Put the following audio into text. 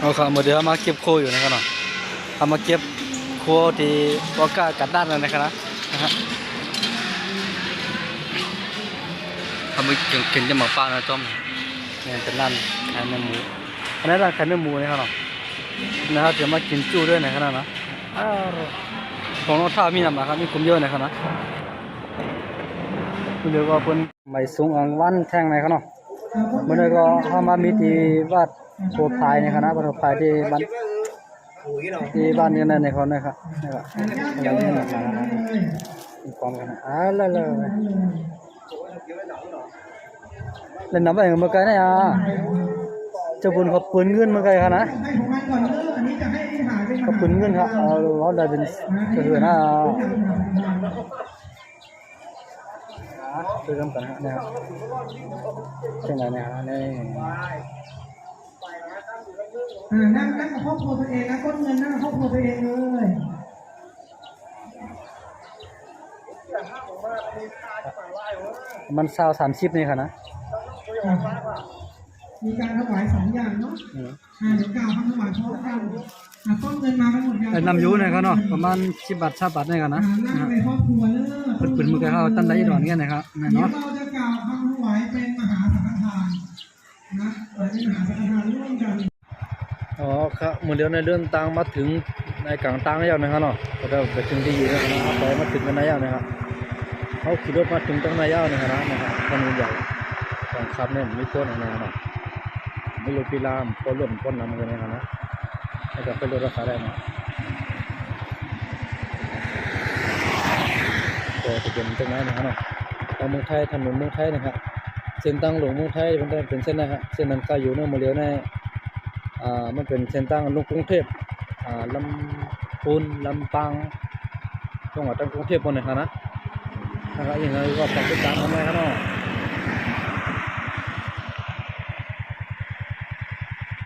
เอาครับเมื่อเดี๋ยวมาเก็บโคอยู่นะครับเนาะเอามาเก็บโคที่วากากัดด้านนั่นนะครับนะนะฮะทำไปก่งเก่งจะหมาป้านะจอมเนี่ยเป็นร้านขายเนื้อหมูอันนั้นร้านขายเนื้อหมูนะครับเนาะนะครับเดี๋ยวมากินจู้ด้วยนะครับนะอ้าวของน้องท่ามีนำนะครับมีกลุ่มเยอะนะครับนะเดี๋ยวก็เป็นไม่สูงอ่างวันแท่งไหนครับเนาะ มื่อนี้ก็เข้ามามีที่วัดโพพายในคณะวัดโพพายที่บ้านที่บ้านนี้นั่นในคนนะครับนี่ก็อะไรนี่นะครับมีความกันอ่าละละเล่นน้ำไปเมื่อไกลนะอะเจ้าบุญเขาปืนเงินเมื่อไกลครับนะของมันก่อนเด้ออันนี้จะให้หาเป็นเขาปืนเงินครับเอาเราได้เป็นก็คือนะ ซื้อกันกันฮะเนี่ยเช่นไรเนี่ยฮะนี่อ่านั่งนั่งกับครอบครัวตัวเองนะก้นเงินนั่งกับครอบครัวตัวเองเลยมันซาวสามสิบนี่ค่ะนะ มีการถวายสองอย่างเนาะอืมอ่าเดี๋ยวกล่าวคำถวายพร้อมกันอ่า ต้นเงินมากันหมดยังไอ้นำอยูเนี่ยเขาเนาะประมาณสิบบาทสามบาทนี่กันอ่านะนั่งในครอบครัวเด้อเปิดเปิดมือกันเขาตั้งได้ดอนเงี้ยนะครับนั่นเดี๋ยวเนาะเราจะกล่าวคำถวายเป็นมหาสังฆทานนะเปิดเป็นมหาสังฆทานร่วมกันอ๋อครับเหมือนเดียวในเรื่องตังมาถึงในกลางตังแล้วนะครับเนาะก็ได้ไปถึงที่อยู่นะครับไปมาถึงกันนายาวนะครับเขาขี่รถมาถึงตรงนายาวนะครับนะครับถนนใหญ่ของขับเนี่ยมีต้นอะไรนะไม่รู้ปีรามก็หล่นพ้นน้ำกันนะครับนะ ให้กับเป็นรถรักษาได้นะก็จะเป็นตรงนั้นนะครับเนาะทางเมืองไทยถนนเมืองไทยนะครับเส้นทางหลวงเมืองไทยมันเป็นเส้นนะครับเส้นนั้นก็อยู่ในโมเดลในอ่ามันเป็นเส้นทางลงกรุงเทพอ่าลำพูนลำปางจังหวัดทางกรุงเทพหมดเลยครับนะนะครับอย่างไรก็ฝากติดตามกันไว้ครับเนาะ